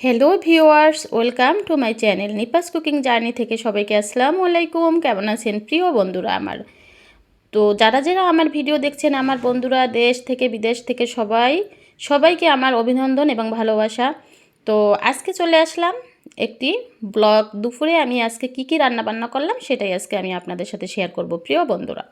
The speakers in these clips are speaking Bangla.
Hello viewers welcome to my channel Nipa's cooking journey থেকে সবাইকে আসসালামু আলাইকুম। কেমন আছেন প্রিয় বন্ধুরা আমার? তো যারা যারা আমার ভিডিও দেখছেন, আমার বন্ধুরা দেশ থেকে, বিদেশ থেকে সবাই, সবাইকে আমার অভিনন্দন এবং ভালোবাসা। তো আজকে চলে আসলাম একটি ব্লগ দুপুরে আমি আজকে কি কি রান্না বান্না করলাম, সেটাই আজকে আমি আপনাদের সাথে শেয়ার করব প্রিয় বন্ধুরা।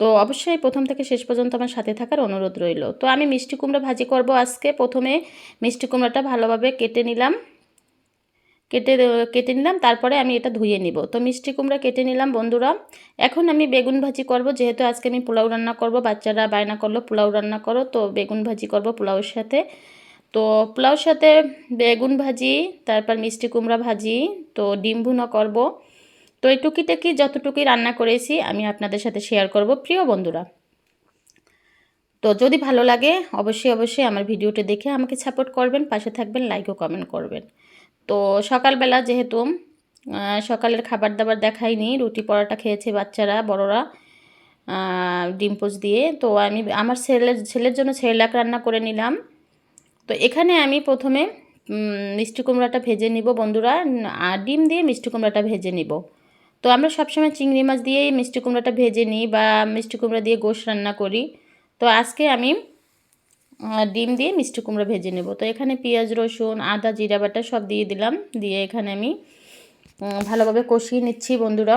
তো অবশ্যই প্রথম থেকে শেষ পর্যন্ত আমার সাথে থাকার অনুরোধ রইল। তো আমি মিষ্টি কুমড়া ভাজি করব আজকে। প্রথমে মিষ্টি কুমড়াটা ভালোভাবে কেটে নিলাম। কেটে কেটে নিলাম, তারপরে আমি এটা ধুয়ে নিব। তো মিষ্টি কুমড়া কেটে নিলাম, বন্ধুরা। এখন আমি বেগুন ভাজি করব, যেহেতু আজকে আমি পোলাও রান্না করব, বাচ্চারা বায়না করল, পোলাও রান্না করো। তো বেগুন ভাজি করব পোলাওর সাথে। তো পোলাওর সাথে বেগুন ভাজি, তারপর মিষ্টি কুমড়া ভাজি, তো ডিম ভুনা করব। তো এই টুকিটাকি যতটুকুই রান্না করেছি, আমি আপনাদের সাথে শেয়ার করব প্রিয় বন্ধুরা। তো যদি ভালো লাগে, অবশ্যই অবশ্যই আমার ভিডিওটি দেখে আমাকে সাপোর্ট করবেন, পাশে থাকবেন লাইক ও কমেন্ট করবেন। তো সকালবেলা যেহেতু সকালের খাবার দাবার দেখাইনি, রুটি পরোটা খেয়েছে বাচ্চারা, বড়রা ডিম পোচ দিয়ে, তো আমি, আমার ছেলের ছেলের জন্য ছেলেলাক রান্না করে নিলাম। তো এখানে আমি প্রথমে মিষ্টি কুমড়াটা ভেজে নিব বন্ধুরা, আর ডিম দিয়ে মিষ্টি কুমড়াটা ভেজে নিব। তো আমরা সবসময় চিংড়ি মাছ দিয়েই মিষ্টি কুমড়াটা ভেজে নিই বা মিষ্টি কুমড়া দিয়ে গোশ রান্না করি। তো আজকে আমি ডিম দিয়ে মিষ্টি কুমড়া ভেজে নেব। তো এখানে পেঁয়াজ, রসুন, আদা, জিরা বাটা সব দিয়ে দিলাম। দিয়ে এখানে আমি ভালোভাবে কষিয়ে নিচ্ছি বন্ধুরা।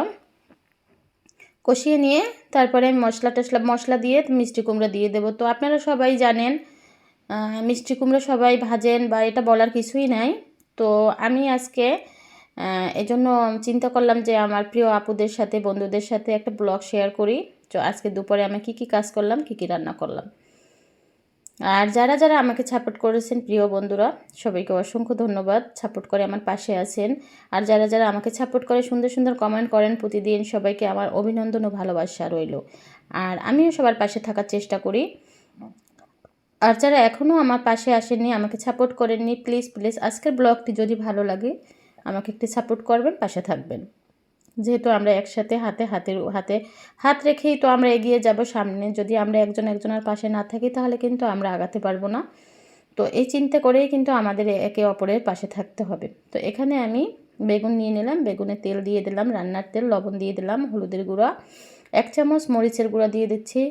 কষিয়ে নিয়ে তারপরে মশলা টশলা মশলা দিয়ে মিষ্টি কুমড়া দিয়ে দেবো। তো আপনারা সবাই জানেন মিষ্টি কুমড়া সবাই ভাজেন বা এটা বলার কিছুই নাই। তো আমি আজকে এজন্য চিন্তা করলাম যে আমার প্রিয় আপুদের সাথে, বন্ধুদের সাথে একটা ব্লগ শেয়ার করি। তো আজকে দুপুরে আমি কি কি কাজ করলাম, কি কি রান্না করলাম। আর যারা যারা আমাকে সাপোর্ট করেছেন, প্রিয় বন্ধুরা, সবাইকে অসংখ্য ধন্যবাদ। সাপোর্ট করে আমার পাশে আছেন। আর যারা যারা আমাকে সাপোর্ট করে, সুন্দর সুন্দর কমেন্ট করেন, প্রতিদিন সবাইকে আমার অভিনন্দন ও ভালোবাসা রইল। আর আমিও সবার পাশে থাকার চেষ্টা করি। আর যারা এখনও আমার পাশে আসেননি, আমাকে সাপোর্ট করেননি প্লিজ প্লিজ আজকের ব্লগটি যদি ভালো লাগে আমাকে একটু সাপোর্ট করবেন, পাশে থাকবেন। যেহেতু আমরা একসাথে হাতে হাতের হাতে হাত রেখেই তো আমরা এগিয়ে যাব সামনে, যদি আমরা একজন একজনের পাশে না থাকি তাহলে কিন্তু আমরা আগাতে পারব না। তো এই চিন্তা করেই কিন্তু আমাদের একে অপরের পাশে থাকতে হবে। তো এখানে আমি বেগুন নিয়ে নিলাম, বেগুনে তেল দিয়ে দিলাম, রান্নার তেল, লবণ দিয়ে দিলাম, হলুদের গুঁড়া, এক চামচ মরিচের গুঁড়া দিয়ে দিচ্ছি,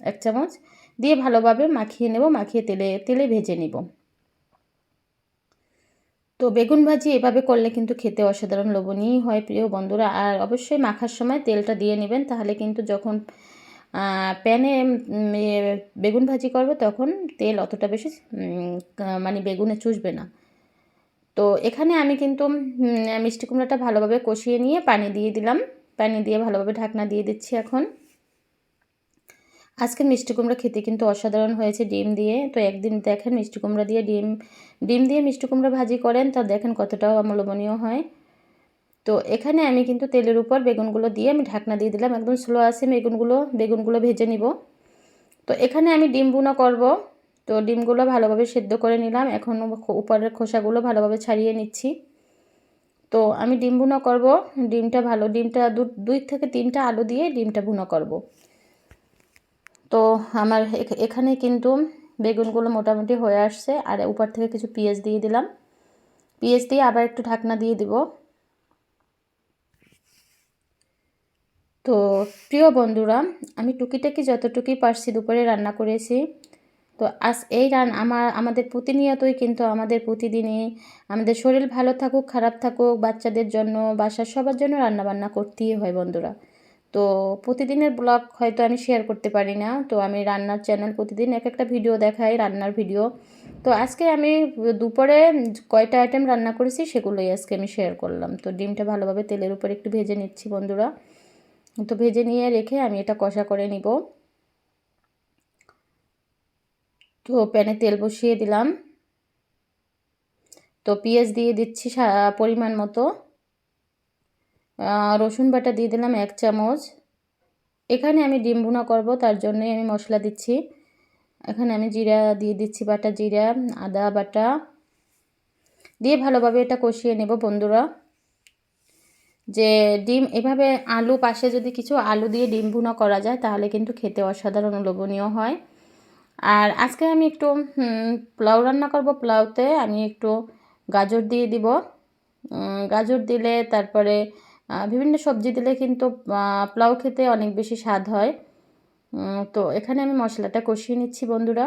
এক চামচ, দিয়ে ভালোভাবে মাখিয়ে নেব, মাখিয়ে তেলে তেলে ভেজে নিব। তো বেগুন ভাজি এভাবে করলে কিন্তু খেতে অসাধারণ লোভনীয় হয় প্রিয় বন্ধুরা। আর অবশ্যই মাখার সময় তেলটা দিয়ে নেবেন, তাহলে কিন্তু যখন প্যানে বেগুন ভাজি করবে তখন তেল অতটা বেশি মানে বেগুনে চুষবে না। তো এখানে আমি কিন্তু মিষ্টি কুমড়াটা ভালোভাবে কষিয়ে নিয়ে পানি দিয়ে দিলাম। পানি দিয়ে ভালোভাবে ঢাকনা দিয়ে দিচ্ছি এখন। আজকের মিষ্টি কুমড়া খেতে কিন্তু অসাধারণ হয়েছে ডিম দিয়ে। তো একদিন দেখেন মিষ্টি কুমড়া দিয়ে ডিম ডিম দিয়ে মিষ্টি কুমড়া ভাজি করেন, তা দেখেন কতটাও অমূল্যবনীয় হয়। তো এখানে আমি কিন্তু তেলের উপর বেগুনগুলো দিয়ে আমি ঢাকনা দিয়ে দিলাম, একদম স্লো আছে বেগুনগুলো বেগুনগুলো ভেজে নিব। তো এখানে আমি ডিম বুনা করব। তো ডিমগুলো ভালোভাবে সেদ্ধ করে নিলাম, এখন উপরের খোসাগুলো ভালোভাবে ছাড়িয়ে নিচ্ছি। তো আমি ডিম বুনা করব, ডিমটা ভালো, ডিমটা দুই থেকে তিনটা আলু দিয়ে ডিমটা বুনা করব। তো আমার এখানে কিন্তু বেগুনগুলো মোটামুটি হয়ে আসছে, আর উপর থেকে কিছু পেঁয়াজ দিয়ে দিলাম। পেঁয়াজ দিয়ে আবার একটু ঢাকনা দিয়ে দিব। তো প্রিয় বন্ধুরা, আমি টুকিটাকি যতটুকুই পারছি দুপুরে রান্না করেছি। তো আজ এই রান, আমার, আমাদের প্রতিনিয়তই কিন্তু আমাদের প্রতিদিনই আমাদের শরীর ভালো থাকুক, খারাপ থাকুক, বাচ্চাদের জন্য, বাসার সবার জন্য রান্না বান্না করতেই হয় বন্ধুরা। তো প্রতিদিনের ব্লগ হয়তো আমি শেয়ার করতে পারি না। তো আমি রান্নার চ্যানেল প্রতিদিন এক একটা ভিডিও দেখাই, রান্নার ভিডিও তো আজকে আমি দুপুরে কয়টা আইটেম রান্না করেছি সেগুলোই আজকে আমি শেয়ার করলাম। তো ডিমটা ভালোভাবে তেলের উপর একটু ভেজে নিচ্ছি বন্ধুরা। তো ভেজে নিয়ে রেখে আমি এটা কষা করে নিব। তো প্যানে তেল বসিয়ে দিলাম। তো পেঁয়াজ দিয়ে দিচ্ছি পরিমাণ মতো। রসুন বাটা দিয়ে দিলাম এক চামচ। এখানে আমি ডিম ভুনা করব, তার জন্যই আমি মশলা দিচ্ছি। এখানে আমি জিরা দিয়ে দিচ্ছি বাটা জিরা, আদা বাটা। দিয়ে ভালোভাবে এটা কষিয়ে নেব বন্ধুরা। যে ডিম, এভাবে আলু পাশে যদি কিছু আলু দিয়ে ডিম ভুনা করা যায়, তাহলে কিন্তু খেতে অসাধারণ লোভনীয় হয়। আর আজকে আমি একটু পোলাও রান্না করব পোলাওতে। আমি একটু গাজর দিয়ে দিব। গাজর দিলে তারপরে বিভিন্ন সবজি দিলে কিন্তু পোলাও খেতে অনেক বেশি স্বাদ হয়। তো এখানে আমি মশলাটা কষিয়ে নিচ্ছি বন্ধুরা।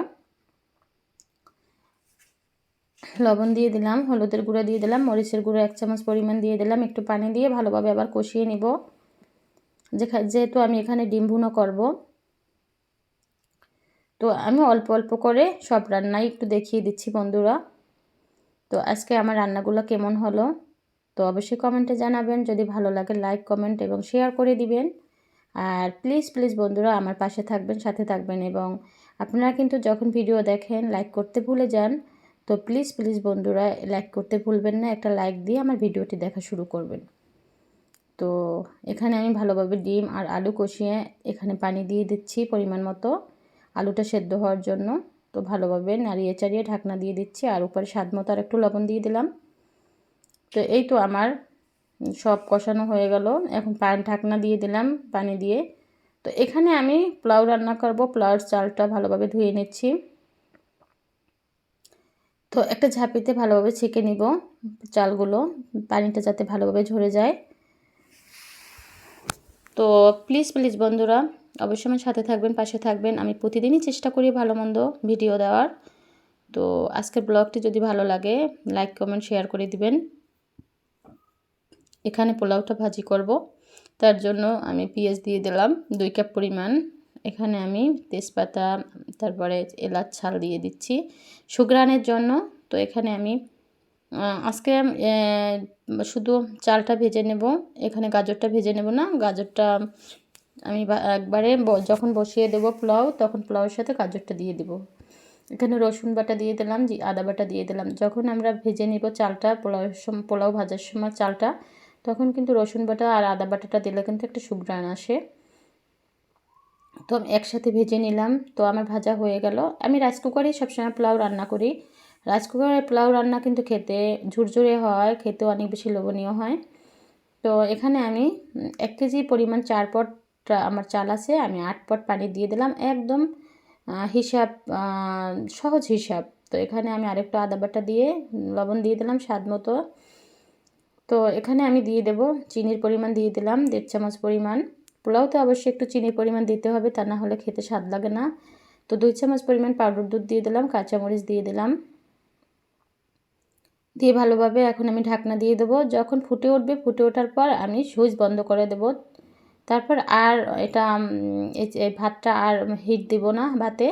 লবণ দিয়ে দিলাম, হলুদের গুঁড়ো দিয়ে দিলাম, মরিচের গুঁড়ো এক চামচ পরিমাণ দিয়ে দিলাম, একটু পানি দিয়ে ভালোভাবে আবার কষিয়ে নিব। যেহেতু আমি এখানে ডিম ভুনো করব, তো আমি অল্প অল্প করে সব রান্নাই একটু দেখিয়ে দিচ্ছি বন্ধুরা। তো আজকে আমার রান্নাগুলো কেমন হলো? তো অবশ্যই কমেন্টে জানাবেন। যদি ভালো লাগে লাইক কমেন্ট এবং শেয়ার করে দিবেন। আর প্লিজ প্লিজ বন্ধুরা আমার পাশে থাকবেন, সাথে থাকবেন এবং আপনারা কিন্তু যখন ভিডিও দেখেন লাইক করতে ভুলে যান, তো প্লিজ প্লিজ বন্ধুরা লাইক করতে ভুলবেন না। একটা লাইক দিয়ে আমার ভিডিওটি দেখা শুরু করবেন। তো এখানে আমি ভালোভাবে ডিম আর আলু কষিয়ে এখানে পানি দিয়ে দিচ্ছি পরিমাণ মতো। আলুটা সেদ্ধ হওয়ার জন্য। তো ভালোভাবে নাড়িয়ে চাড়িয়ে ঢাকনা দিয়ে দিচ্ছি। আর উপরে স্বাদ মতো আর একটু লবণ দিয়ে দিলাম। তো এই তো আমার সব কষানো হয়ে গেল। এখন পান ঢাকনা দিয়ে দিলাম, পানি দিয়ে। তো এখানে আমি পোলাও রান্না করব, পোলাওর চালটা ভালোভাবে ধুয়ে নিচ্ছি। তো একটা ঝাঁপিতে ভালোভাবে ছেঁকে নিব চালগুলো, পানিটা যাতে ভালোভাবে ঝরে যায়। তো প্লিজ প্লিজ বন্ধুরা, অবশ্যই আমার সাথে থাকবেন, পাশে থাকবেন। আমি প্রতিদিনই চেষ্টা করি ভালো মন্দ ভিডিও দেওয়ার। তো আজকের ব্লগটি যদি ভালো লাগে, লাইক, কমেন্ট, শেয়ার করে দিবেন। এখানে পোলাওটা ভাজি করব। তার জন্য আমি পেঁয়াজ দিয়ে দিলাম, দুই কাপ পরিমাণ। এখানে আমি তেজপাতা, তারপরে এলাচ ছাল দিয়ে দিচ্ছি সুগ্রানের জন্য। তো এখানে আমি আজকে শুধু চালটা ভেজে নেব, এখানে গাজরটা ভেজে নেব না, গাজরটা আমি একবারে যখন বসিয়ে দেবো পোলাও, তখন পোলাওয়ের সাথে গাজরটা দিয়ে দেবো। এখানে রসুন বাটা দিয়ে দিলাম আদা বাটা দিয়ে দিলাম। যখন আমরা ভেজে নিব চালটা সময় পোলাও ভাজার সময় চালটা তখন কিন্তু রসুন বাটা আর আদা বাটাটা দিলে কিন্তু একটা সুগ্রান আসে। তো একসাথে ভেজে নিলাম। তো আমার ভাজা হয়ে গেল। আমি রাইস কুকারেই সবসময় পোলাও রান্না করি। রাইস কুকারে পোলাও রান্না কিন্তু খেতে ঝুরঝুরে হয়, খেতেও অনেক বেশি লোভনীয় হয়। তো এখানে আমি এক কেজি পরিমাণ চার পট আমার চাল আছে, আমি আট পট পানি দিয়ে দিলাম। একদম হিসাব সহজ হিসাব। তো এখানে আমি আরেকটু আদা বাটা দিয়ে লবণ দিয়ে দিলাম স্বাদ মতো। তো এখানে আমি দিয়ে দেব চিনির পরিমাণ দিয়ে দিলাম, দেড় চামচ পরিমাণ। পোলাওতে অবশ্যই একটু চিনির পরিমাণ দিতে হবে, তা না হলে খেতে স্বাদ লাগে না। তো দুই চামচ পরিমাণ পাউডার দুধ দিয়ে দিলাম, কাঁচামরিচ দিয়ে দিলাম। দিয়ে ভালোভাবে এখন আমি ঢাকনা দিয়ে দেবো। যখন ফুটে উঠবে, ফুটে ওঠার পর আমি সুইচ বন্ধ করে দেব। তারপর আর এটা ভাতটা আর হিট দেব না ভাতে,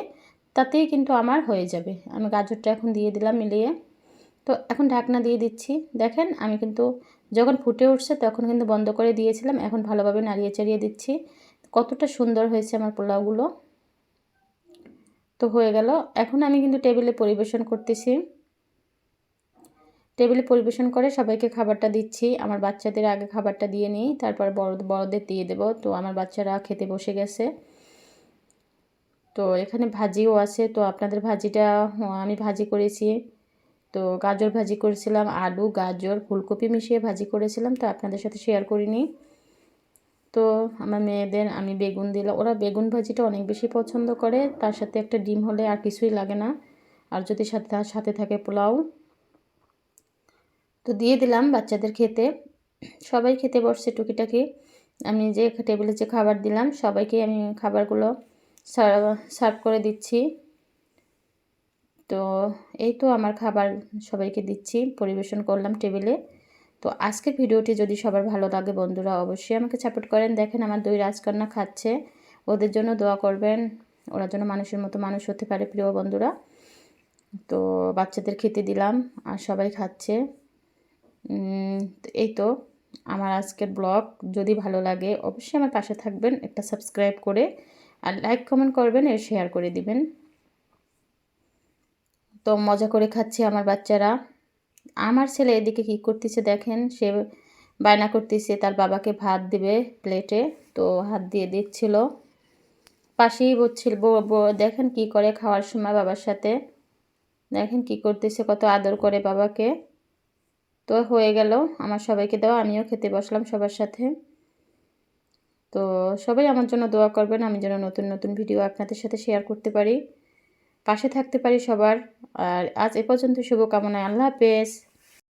তাতেই কিন্তু আমার হয়ে যাবে। আমি গাজরটা এখন দিয়ে দিলাম মিলিয়ে। তো এখন ঢাকনা দিয়ে দিচ্ছি। দেখেন আমি কিন্তু যখন ফুটে উঠছে তখন কিন্তু বন্ধ করে দিয়েছিলাম, এখন ভালোভাবে নাড়িয়ে চাড়িয়ে দিচ্ছি। কতটা সুন্দর হয়েছে আমার পোলাওগুলো। তো হয়ে গেল। এখন আমি কিন্তু টেবিলে পরিবেশন করতেছি। টেবিলে পরিবেশন করে সবাইকে খাবারটা দিচ্ছি। আমার বাচ্চাদের আগে খাবারটা দিয়ে নিই, তারপর বড় বড়দের দিয়ে দেবো। তো আমার বাচ্চারা খেতে বসে গেছে। তো এখানে ভাজিও আছে। তো আপনাদের ভাজিটা আমি ভাজি করেছি। তো গাজর ভাজি করেছিলাম, আলু, গাজর, ফুলকপি মিশিয়ে ভাজি করেছিলাম, তো আপনাদের সাথে শেয়ার করিনি। তো আমার মেয়েদের, আমি বেগুন দিলাম। ওরা বেগুন ভাজিটা অনেক বেশি পছন্দ করে, তার সাথে একটা ডিম হলে আর কিছুই লাগে না। আর যদি সাথে তার সাথে থাকে পোলাও। তো দিয়ে দিলাম বাচ্চাদের খেতে। সবাই খেতে বসছে টুকিটাকি। আমি যে টেবিলে যে খাবার দিলাম, সবাইকে আমি খাবারগুলো সার্ভ করে দিচ্ছি। তো এই তো আমার খাবার সবাইকে দিচ্ছি, পরিবেশন করলাম টেবিলে। তো আজকের ভিডিওটি যদি সবার ভালো লাগে বন্ধুরা, অবশ্যই আমাকে সাপোর্ট করেন। দেখেন আমার দুই রাজকন্যা খাচ্ছে, ওদের জন্য দোয়া করবেন। ওরা যেন মানুষের মতো মানুষ হতে পারে, প্রিয় বন্ধুরা। তো বাচ্চাদের খেতে দিলাম, আর সবাই খাচ্ছে। এই তো আমার আজকের ব্লগ। যদি ভালো লাগে, অবশ্যই আমার পাশে থাকবেন, একটা সাবস্ক্রাইব করে, আর লাইক কমেন্ট করবেন, আর শেয়ার করে দিবেন। তো মজা করে খাচ্ছে আমার বাচ্চারা। আমার ছেলে এদিকে কী করতেছে দেখেন, সে বায়না করতেছে, তার বাবাকে ভাত দিবে প্লেটে তো হাত দিয়ে দিচ্ছিল। পাশেই বলছিল দেখেন কি করে খাওয়ার সময় বাবার সাথে। দেখেন কি করতেছে, কত আদর করে বাবাকে। তো হয়ে গেল, আমার সবাইকে দেওয়া, আমিও খেতে বসলাম সবার সাথে। তো সবাই আমার জন্য দোয়া করবেন, আমি যেন নতুন নতুন ভিডিও আপনাদের সাথে শেয়ার করতে পারি। পাশে থাকতে পারি সবার। আর আজ এ পর্যন্ত শুভকামনায় আল্লাহ হাফেজ।